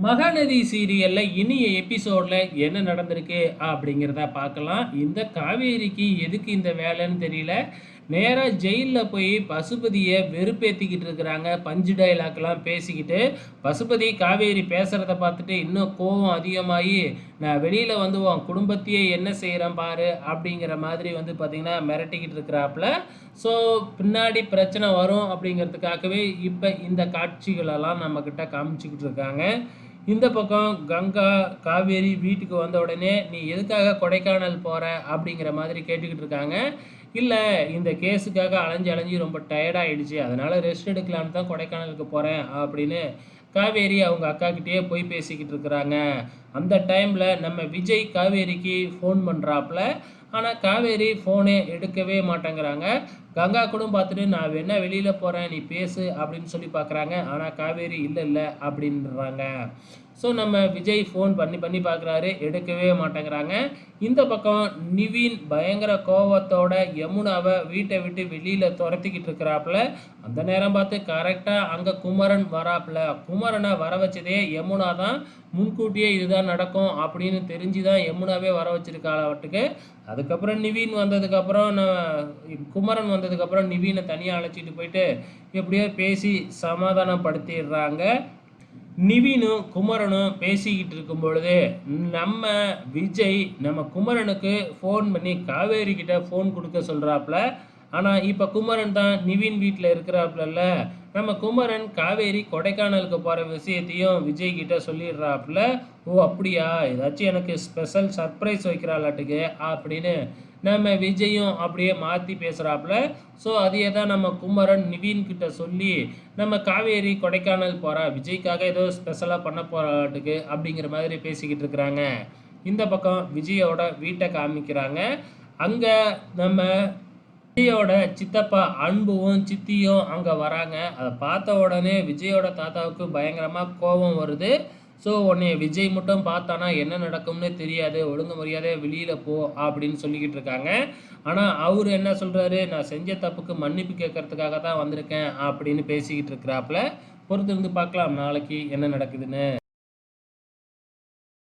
மகாநதி சீரியலில் இனிய எபிசோடில் என்ன நடந்திருக்கு அப்படிங்கிறத பார்க்கலாம். இந்த காவேரிக்கு எதுக்கு இந்த வேலைன்னு தெரியல. நேராக ஜெயிலில் போய் பசுபதியை வெறுப்பேற்றிக்கிட்டு இருக்கிறாங்க. பஞ்சு டைலாக்லாம் பேசிக்கிட்டு பசுபதி காவேரி பேசுகிறத பார்த்துட்டு இன்னும் கோவம் அதிகமாகி நான் வெளியில் வந்து உன் குடும்பத்தையே என்ன செய்கிறேன் பாரு அப்படிங்கிற மாதிரி வந்து பார்த்திங்கன்னா மிரட்டிக்கிட்டு இருக்கிறாப்புல. ஸோ பின்னாடி பிரச்சனை வரும் அப்படிங்கிறதுக்காகவே இப்போ இந்த காட்சிகளெல்லாம் நம்மக்கிட்ட காமிச்சிக்கிட்டு இருக்காங்க. இந்த பக்கம் கங்கா காவேரி வீட்டுக்கு வந்த உடனே நீ எதுக்காக கொடைக்கானல் போகிற அப்படிங்கிற மாதிரி கேட்டுக்கிட்டு இருக்காங்க. இல்லை இந்த கேஸுக்காக அலைஞ்சு அலைஞ்சு ரொம்ப டயர்டாகிடுச்சு அதனால் ரெஸ்ட் எடுக்கலான்னு தான் கொடைக்கானலுக்கு போகிறேன் அப்படின்னு காவேரி அவங்க அக்காக்கிட்டேயே போய் பேசிக்கிட்டு இருக்கிறாங்க. அந்த டைமில் நம்ம விஜய் காவேரிக்கு ஃபோன் பண்ணுறாப்புல ஆனால் காவேரி ஃபோனே எடுக்கவே மாட்டேங்கிறாங்க. கங்கா கூட பார்த்துட்டு நான் வேணா வெளியில் போகிறேன் நீ பேசு அப்படின்னு சொல்லி பார்க்குறாங்க. ஆனால் காவேரி இல்லை இல்லை அப்படின்றாங்க. ஸோ நம்ம விஜய் ஃபோன் பண்ணி பண்ணி பார்க்குறாரு. எடுக்கவே மாட்டேங்கிறாங்க. இந்த பக்கம் நிவின் பயங்கர கோபத்தோட யமுனாவை வீட்டை விட்டு வெளியில் துரத்திக்கிட்டு இருக்கிறாப்புல. அந்த நேரம் பார்த்து கரெக்டாக அங்கே குமரன் வராப்புல. குமரனை வர வச்சதே யமுனா தான். முன்கூட்டியே இதுதான் நடக்கும் அப்படின்னு தெரிஞ்சு தான் யமுனாவே வர வச்சிருக்காளவட்டுக்கு அதுக்கப்புறம் நிவின் வந்ததுக்கப்புறம் நான் குமரன் வந்ததுக்கப்புறம் நிவீனை தனியாக அழைச்சிட்டு போயிட்டு எப்படியோ பேசி சமாதானப்படுத்திடுறாங்க. நிவினும் குமரனும் பேசிக்கிட்டு இருக்கும் பொழுது நம்ம விஜய் நம்ம குமரனுக்கு ஃபோன் பண்ணி காவேரி கிட்ட ஃபோன் கொடுக்க சொல்கிறாப்புல ஆனால் இப்போ குமரன் தான் நிவின் வீட்டில் இருக்கிறாப்புல நம்ம குமரன் காவேரி கொடைக்கானலுக்கு போகிற விஷயத்தையும் விஜய் கிட்ட சொல்லிடுறாப்புல ஓ அப்படியா? ஏதாச்சும் எனக்கு ஸ்பெஷல் சர்ப்ரைஸ் வைக்கிறாளாட்டுக்கு அப்படின்னு நம்ம விஜயும் அப்படியே மாற்றி பேசுகிறாப்புல ஸோ அதையே தான் நம்ம குமரன் நிவீன் கிட்ட சொல்லி நம்ம காவேரி கொடைக்கானல் போகிறா விஜய்க்காக ஏதோ ஸ்பெஷலாக பண்ண போகிறாட்டுக்கு அப்படிங்கிற மாதிரி பேசிக்கிட்டு இருக்கிறாங்க. இந்த பக்கம் விஜயோட வீட்டை காமிக்கிறாங்க. அங்கே நம்ம விஜயோட சித்தப்பா அன்பும் சித்தியும் அங்கே வராங்க. அதை பார்த்த உடனே விஜயோட தாத்தாவுக்கு பயங்கரமாக கோபம் வருது. ஸோ உன்னை விஜய் மட்டும் பார்த்தானா என்ன நடக்கும்னு தெரியாது. ஒழுங்கு மரியாதையாக வெளியில் போ அப்படின்னு சொல்லிக்கிட்டு இருக்காங்க. ஆனால் அவர் என்ன சொல்கிறாரு நான் செஞ்ச தப்புக்கு மன்னிப்பு கேட்கறதுக்காக தான் வந்திருக்கேன் அப்படின்னு பேசிக்கிட்டு இருக்கிறாப்புல. பொறுத்திருந்து பார்க்கலாம் நாளைக்கு என்ன நடக்குதுன்னு.